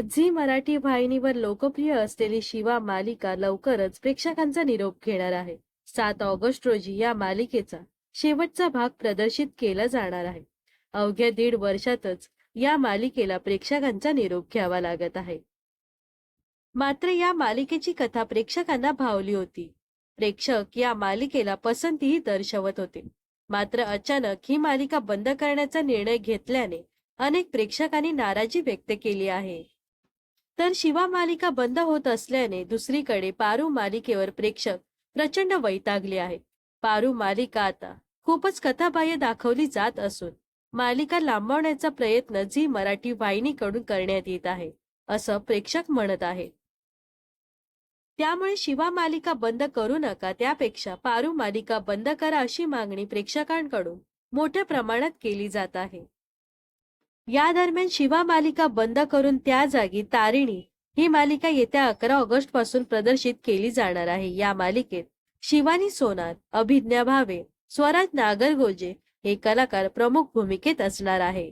Zee Marathi वाहिनीवर लोकप्रिय असलेली शिवा मालिका लवकरच प्रेक्षकांचा निरोप घेणार आहे. सात ऑगस्ट रोजी या मालिकेचा शेवटचा भाग प्रदर्शित केला जाणार आहे. अवघ्या दीड वर्षातच या मालिकेला प्रेक्षकांचा निरोप घ्यावा लागत आहे. मात्र या मालिकेची कथा प्रेक्षकांना भावली होती. प्रेक्षक या मालिकेला पसंतीही दर्शवत होते. मात्र अचानक ही मालिका बंद करण्याचा निर्णय घेतल्याने अनेक प्रेक्षकांनी नाराजी व्यक्त केली आहे. तर शिवा मालिका बंद होत असल्याने दुसरीकडे पारू मालिकेवर प्रेक्षक प्रचंड वैतागले आहेत. पारू मालिका आता खूपच कथाबाह्य दाखवली जात असून मालिका लांबवण्याचा प्रयत्न झी मराठी वाहिनीकडून करण्यात येत आहे असं प्रेक्षक म्हणत आहेत. त्यामुळे शिवा मालिका बंद करू नका त्यापेक्षा पारू मालिका बंद करा अशी मागणी प्रेक्षकांकडून मोठ्या प्रमाणात केली जात आहे. या दरम्यान शिवा मालिका बंद करून त्या जागी तारिणी ही मालिका येत्या अकरा ऑगस्टपासून प्रदर्शित केली जाणार आहे. या मालिकेत शिवानी सोनार अभिज्ञा भावे स्वराज नागरगोजे हे कलाकार प्रमुख भूमिकेत असणार आहे.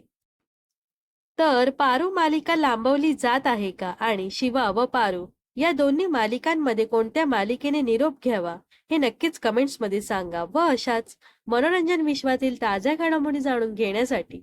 तर पारू मालिका लांबवली जात आहे का आणि शिवा व पारू या दोन्ही मालिकांमध्ये कोणत्या मालिकेने निरोप घ्यावा हे नक्कीच कमेंट्समध्ये सांगा व अशाच मनोरंजन विश्वातील ताज्या घडामोडी जाणून घेण्यासाठी